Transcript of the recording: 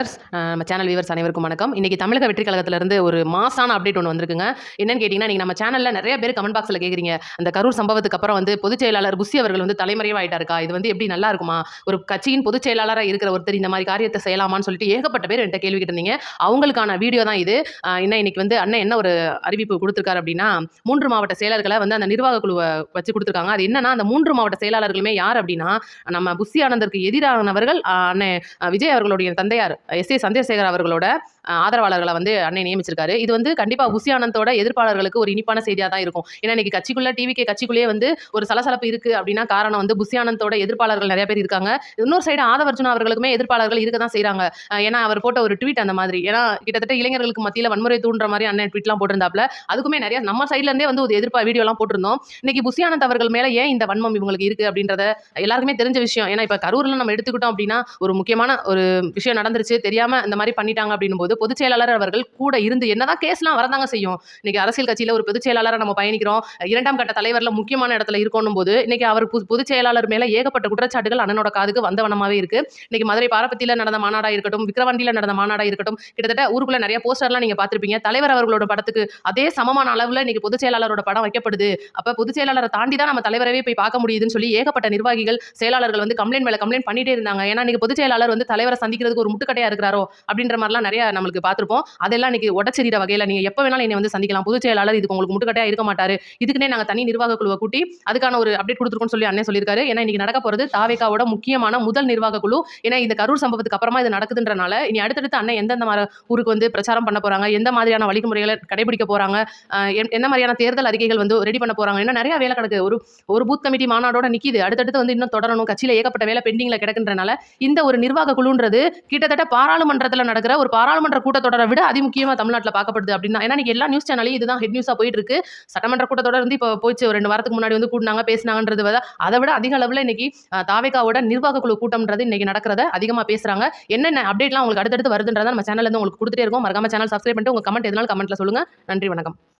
Yes. நம்ம channel viewers அனைவருக்கும் வணக்கம். இன்றைக்கி தமிழக வெற்றி கழகத்திலிருந்து ஒரு மாசான அப்டேட் ஒன்று வந்திருக்குங்க. என்னன்னு கேட்டிங்கன்னா நீங்கள் நம்ம சேனலில் நிறைய பேர் கமெண்ட் பாக்ஸில் கேட்குறீங்க அந்த கரூர் சம்பவத்துக்கு அப்புறம் வந்து பொதுச் செயலாளர் புஷி அவர்கள் வந்து தலைமறைவாயிட்டாருக்கா இது வந்து எப்படி நல்லா இருக்குமா? ஒரு கட்சியின் பொதுச் செயலாளராக இருக்கிற ஒருத்தர் இந்த மாதிரி காரியத்தை செய்யலாமான்னு சொல்லிட்டு ஏகப்பட்ட பேர் என்கிட்ட கேள்வி கேட்டிருந்தீங்க. அவங்களுக்கான வீடியோ தான் இது. என்ன இன்னைக்கு வந்து அண்ணன் என்ன ஒரு அறிவிப்பு கொடுத்துருக்காரு அப்படின்னா மூன்று மாவட்ட செயலர்களை வந்து அந்த நிர்வாக குழுவை வச்சு கொடுத்துருக்காங்க. அது என்னன்னா அந்த மூன்று மாவட்ட செயலாளர்களுமே யார் அப்படின்னா நம்ம புஷி ஆனந்தருக்கு எதிரானவர்கள் அண்ணன் விஜய் அவர்களுடைய தந்தையார் எஸ். ஏ. சந்திரசேகர் அவர்களோட ஆதரவாளர்களை வந்து அன்னை நியமிச்சிருக்காரு. இது வந்து கண்டிப்பா புசி ஆனந்தோட எதிர்ப்பாளர்களுக்கு ஒரு இனிப்பான செய்தியா தான் இருக்கும். ஏன்னா இன்னைக்கு கட்சிக்குள்ள டிவிகே கட்சிக்குள்ளேயே வந்து ஒரு சலசலப்பு இருக்கு அப்படின்னா காரணம் வந்து புசி ஆனந்தோட எதிர்ப்பாளர்கள் நிறைய பேர் இருக்காங்க. இன்னொரு சைடு ஆதவர்ஜுனா அவர்களுக்குமே எதிர்ப்பாளர்கள் இருக்க தான் செய்கிறாங்க ஏன்னா அவர் போட்ட ஒரு ட்வீட் அந்த மாதிரி. ஏன்னா கிட்டத்தட்ட இளைஞர்களுக்கு மத்தியில் வன்முறை தூண்டுற மாதிரி அண்ணன் ட்வீட்லாம் போட்டிருந்தாப்ல அதுக்குமே நிறைய நம்ம சைட்ல இருந்தே வந்து ஒரு எதிர்ப்பா வீடியோலாம் போட்டிருந்தோம். இன்னைக்கு புசி ஆனந்த் அவர்கள் மேல ஏன் இந்த வன்மம் இவங்களுக்கு இருக்கு அப்படின்றத எல்லாருக்குமே தெரிஞ்ச விஷயம். ஏன்னா இப்ப கரூர்ல நம்ம எடுத்துக்கிட்டோம் அப்படின்னா ஒரு முக்கியமான ஒரு விஷயம் நடந்துருச்சு. தெரியாம இந்த மாதிரி பண்ணிட்டாங்க அப்படின்னும் போது பொதுச் செயலாளர் அவர்கள் கூட இருந்து என்னதான் கேஸ்லாம் வரதாங்க செய்யும். இன்னைக்கு அரசியல் கட்சியில் ஒரு பொதுச் செயலாளராக நம்ம பயணிக்கிறோம். இரண்டாம் கட்ட தலைவரில் முக்கியமான இடத்துல இருக்கணும் போது இன்னைக்கு அவர் பொது- பொதுச் செயலாளர் மேலே ஏகப்பட்ட குற்றச்சாட்டுகள் அண்ணனோட காதுக்கு வந்தவனமாகவே இருக்கு. இன்னைக்கு மதுரை பாரபத்தியில நடந்த மாநாடாக இருக்கட்டும் விக்ரவாண்டியில் நடந்த மாநாடாக இருக்கட்டும் கிட்டத்தட்ட ஊருக்குள்ள நிறைய போஸ்டர்லாம் நீங்கள் பார்த்துருப்பீங்க. தலைவர் அவர்களோட படத்துக்கு அதே சமமான அளவில் இன்னைக்கு பொதுச் செயலாளரோட படம் வைக்கப்படுது. அப்போ பொதுச் செயலாளரை தாண்டி தான் நம்ம தலைவரவே போய் பார்க்க முடியுதுன்னு சொல்லி ஏகப்பட்ட நிர்வாகிகள் செயலாளர்கள் வந்து கம்ப்ளைண்ட் மேல கம்ப்ளைண்ட் பண்ணிட்டே இருந்தாங்க. ஏன்னா இன்னைக்கு பொதுச் செயலாளர் வந்து தலைவரை சந்திக்கிறதுக்கு ஒரு முட்டுக்கட்டையாக இருக்கிறாரோ அப்படின்ற மாதிரிலாம் நிறைய நம்மளுக்கு பார்த்துருப்போம். அதெல்லாம் இன்னைக்கு உடச்சரிகிற வகையில் நீங்க எப்போ வேணாலும் என்னை வந்து சந்திக்கலாம். பொதுச் செயலாளர் இதுக்கு உங்களுக்கு முட்டுக்கட்டையாக இருக்க மாட்டார். இதுக்குன்னே நாங்கள் தனி நிர்வாக குழுவை கூட்டி அதுக்கான ஒரு அப்டேட் கொடுத்துருக்கோம்னு சொல்லி அண்ணன் சொல்லியிருக்காரு. ஏன்னா இன்னைக்கு நடக்க போறது தாவேக்காவோட முக்கியமான முதல் நிர்வாக குழு. ஏன்னா இந்த கரூர் சம்பவத்துக்கு அப்புறமா இது நடக்குதுன்றனால இனி அடுத்தடுத்து அண்ணன் எந்தெந்த மாதிரி ஊருக்கு வந்து பிரச்சாரம் பண்ண போறாங்க எந்த மாதிரியான வழிமுறைகளை கடைபிடிக்க போறாங்க என்- என்ன மாதிரியான தேர்தல் அறிக்கைகள் வந்து ரெடி பண்ண போறாங்க. இன்னும் நிறைய வேலை கிடக்கு. ஒரு ஒரு பூத் கமிட்டி மாநாடோட நிற்கிது அடுத்தடுத்து வந்து இன்னும் தொடரணும். கட்சியில் ஏகப்பட்ட வேலை பெண்டிங்கில் கிடக்குன்றனால இந்த ஒரு நிர்வாக குழுன்றது கிட்டத்தட்ட பாராளுமன்றத்துல நடக்கிற ஒரு பாராளுமன்ற கூட்டத்தொடரை விட அதிமுக்கியமாக தமிழ்நாட்டில் பார்க்கப்படுது அப்படின்னா. ஏன்னா இன்னைக்கு எல்லா நியூஸ் சேனலையும் இதுதான் ஹெட் நியூஸாக போயிட்டு இருக்கு சட்டமன்ற கூட்டத்தொடர் வந்து இப்போ போச்சு ஒரு ரெண்டு வாரத்துக்கு முன்னாடி வந்து கூட்டினாங்க பேசினாங்கன்றது அதை விட அதிக அளவில் இன்னைக்கு தாவேக்காவோட தாவேகாவோட நிர்வாக குழு கூட்டம்ன்றது இன்னைக்கு நடக்கிறத அதிகமாக பேசுகிறாங்க என்னென்ன அப்டேட்லாம் உங்களுக்கு அடுத்தடுத்து வருதுன்றதை நம்ம சேனல் வந்து உங்களுக்கு கொடுத்துட்டே இருக்கும். மறக்காம சேனல் சப்ஸ்கிரைப் பண்ணிட்டு உங்கள் கமெண்ட் எதனாலும் கமெண்ட்ல சொல்லுங்க. நன்றி வணக்கம்.